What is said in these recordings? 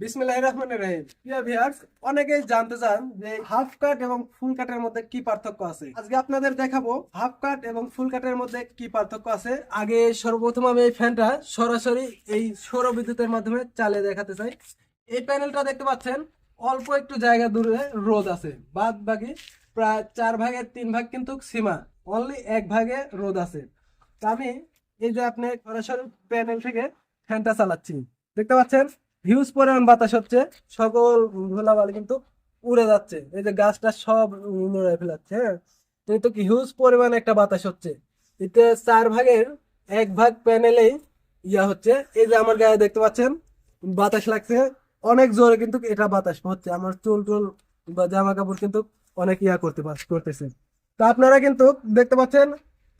বিসমিল্লাহির রহমানির রহিম। প্রিয় ভিউয়ার্স অনেকেই জানতে চান যে হাফ কাট এবং ফুল কাটের মধ্যে কি পার্থক্য আছে। আজকে আপনাদের হাফ এবং ফুল মধ্যে কি পার্থক্য আগে সর্বপ্রথম ফ্যানটা সরাসরি এই সৌর বিদ্যুতের মাধ্যমে চালিয়ে দেখাতে চাই। এই প্যানেলটা দেখতে পাচ্ছেন, অল্প একটু জায়গা দূরে রোদ আছে। বাদ বাকি প্রায় চার ভাগের তিন ভাগ কিন্তু সীমা অনলি এক ভাগে রোদ আছে। আমি এই যে আপনি সরাসরি প্যানেল থেকে ফ্যানটা চালাচ্ছি। দেখতে পাচ্ছেন? হিউজ পরিমাণ বাতাস হচ্ছে, সকল ধুলাবালি কিন্তু উড়ে যাচ্ছে। এই যে গাছটা সব উড়ে ফেলাচ্ছে হ্যাঁ? কিন্তু কি হিউজ পরিমাণ একটা বাতাস হচ্ছে। এতে চার ভাগের এক ভাগ প্যানেলেই ইয়া হচ্ছে। এই যে আমার গায়ে দেখতে পাচ্ছেন, বাতাস লাগছে অনেক জোরে কিন্তু এটা বাতাস হচ্ছে। আমার চুল টুল বা জামা কাপড় কিন্তু অনেক ইয়া করতে করতেছে। তো আপনারা কিন্তু দেখতে পাচ্ছেন,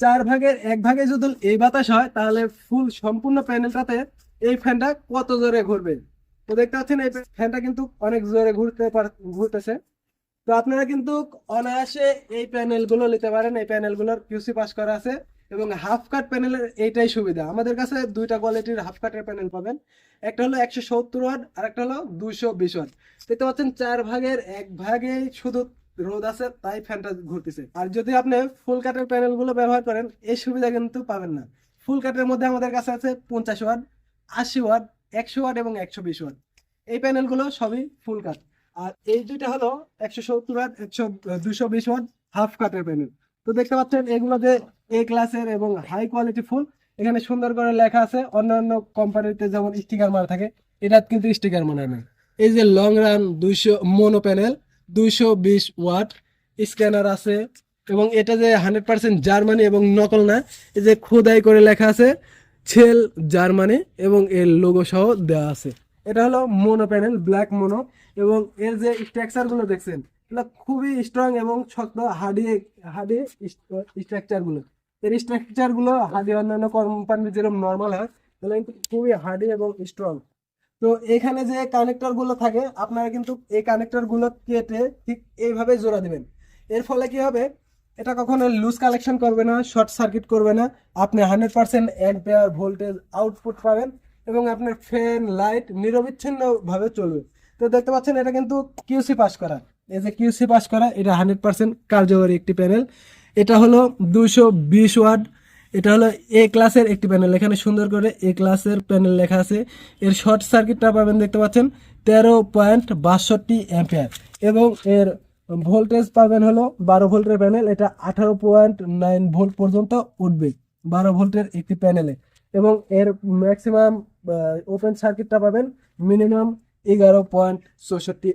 চার ভাগের এক ভাগে যদি এই বাতাস হয়, তাহলে ফুল সম্পূর্ণ প্যানেলটাতে এই ফ্যানটা কত জোরে ঘুরবে? তো দেখতে পাচ্ছেন এই ফ্যানটা কিন্তু অনেক জোরে ঘুরতে ঘুরতেছে। তো আপনারা কিন্তু অনায়াসে এই প্যানেলগুলো নিতে পারেন। এই প্যানেলগুলোর কিউসি পাস করা আছে এবং হাফ কাট প্যানেলের এইটাই সুবিধা। আমাদের কাছে দুইটা কোয়ালিটির হাফ কাটের প্যানেল পাবেন। একটা হলো একশো সত্তর ওয়াট আর একটা হলো দুইশো বিশ ওয়াট। দেখতে পাচ্ছেন চার ভাগের এক ভাগেই শুধু রোদ আছে, তাই ফ্যানটা ঘুরতেছে। আর যদি আপনি ফুল কাটের প্যানেলগুলো ব্যবহার করেন, এই সুবিধা কিন্তু পাবেন না। ফুল কাটের মধ্যে আমাদের কাছে আছে পঞ্চাশ ওয়াট, আশি ওয়াট একশো ওয়াট এবং একশো বিশ ওয়াট। এই প্যানেলগুলো সবই ফুল কাট আর এই দুইটা হলো একশো সত্তর ওয়াট, একশো দুশো বিশ ওয়াট হাফ কাটের প্যানেল। তো দেখতে পাচ্ছেন, এগুলো যে এ ক্লাসের এবং হাই কোয়ালিটি ফুল এখানে সুন্দর করে লেখা আছে, অন্যান্য কোম্পানিতে যেমন স্টিকার মারা থাকে, এটা কিন্তু স্টিকার মারা নেই এই যে লং রান দুইশো মোনো প্যানেল দুইশো বিশ ওয়াট স্ক্যানার আছে, এবং এটা যে হান্ড্রেড পার্সেন্ট জার্মানি এবং নকল না, এই যে খোদাই করে লেখা আছে ছেল, জার্মানি এবং এর লোগো সহ দেওয়া আছে। এটা হলো মোনো প্যানেল ব্ল্যাক মোনো এবং এর যে স্ট্রাকচারগুলো দেখছেন, এগুলো খুবই স্ট্রং এবং শক্ত হার্ডি হার্ডি স্ট্রাকচারগুলো। এর স্ট্রাকচারগুলো হার্ডি অন্যান্য কোম্পানির যেরকম নর্মাল হয় তাহলে কিন্তু খুবই হার্ডি এবং স্ট্রং তো এখানে যে কানেক্টরগুলো থাকে, আপনারা কিন্তু এই কানেক্টরগুলো কেটে ঠিক এইভাবে জোড়া দিবেন। এর ফলে কি হবে? এটা কখনো লুজ কালেকশন করবে না শর্ট সার্কিট করবে না। আপনি hundred percent ampere voltage output পাবেন এবং আপনার ফ্যান লাইট নিরবিচ্ছিন্নভাবে চলবে। তো দেখতে পাচ্ছেন, এটা কিন্তু কিউসি পাস করা। এই যে কিউসি পাস করা, এটা হান্ড্রেড পার্সেন্ট কার্যকরী একটি প্যানেল এটা হলো দুশো বিশ ওয়াট। এটা হলো এ ক্লাসের একটি প্যানেল এখানে সুন্দর করে এ ক্লাসের প্যানেল লেখা আছে। এর শর্ট সার্কিটটা পাবেন, দেখতে পাচ্ছেন, তেরো পয়েন্ট বাষট্টি অ্যাম্পিয়ার এবং এর ভোল্টেজ পাবেন হলো বারো ভোল্টের প্যানেল এটা আঠারো পয়েন্ট নাইন ভোল্ট পর্যন্ত উঠবে বারো ভোল্টের একটি প্যানেলে এবং এর ম্যাক্সিমাম ওপেন সার্কিটটা পাবেন মিনিমাম এগারো পয়েন্ট চৌষট্টি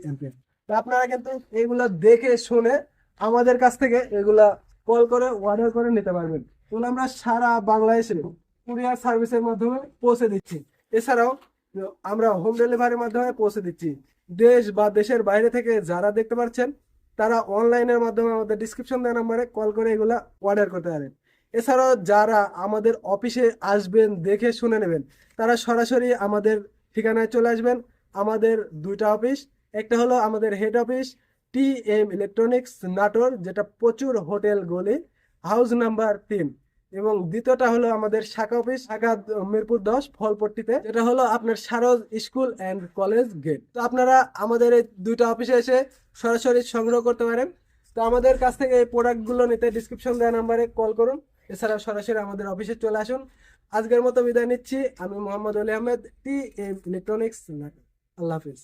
তা আপনারা কিন্তু এগুলো দেখে শুনে আমাদের কাছ থেকে এগুলা কল করে অর্ডার করে নিতে পারবেন। এগুলো আমরা সারা বাংলাদেশে কুরিয়ার সার্ভিসের মাধ্যমে পৌঁছে দিচ্ছি। এছাড়াও, আমরা হোম ডেলিভারির মাধ্যমে পৌঁছে দিচ্ছি। দেশ বা দেশের বাইরে থেকে যারা দেখতে পাচ্ছেন তারা অনলাইনের মাধ্যমে আমাদের ডিসক্রিপশন দেওয়া নাম্বারে কল করে এগুলো অর্ডার করতে পারেন। এছাড়াও যারা আমাদের অফিসে আসবেন, দেখে শুনে নেবেন, তারা সরাসরি আমাদের ঠিকানায় চলে আসবেন। আমাদের দুইটা অফিস একটা হলো আমাদের head office T M electronics Natore, যেটা প্রচুর হোটেল গলি হাউস নাম্বার তিন। এবং দ্বিতীয়টা হলো আমাদের শাখা অফিস, শাখা মিরপুর দশ, ফলপট্টিতে, যেটা হলো আপনার সারজ স্কুল অ্যান্ড কলেজ গেট তো আপনারা আমাদের এই দুইটা অফিসে এসে সরাসরি সংগ্রহ করতে পারেন। তো আমাদের কাছ থেকে এই প্রোডাক্টগুলো নিতে ডিসক্রিপশন দেওয়া নাম্বারে কল করুন। এছাড়া সরাসরি আমাদের অফিসে চলে আসুন। আজকের মতো বিদায় নিচ্ছি। আমি Mohammad Ali Ahmed T M electronics আল্লাহ হাফিজ।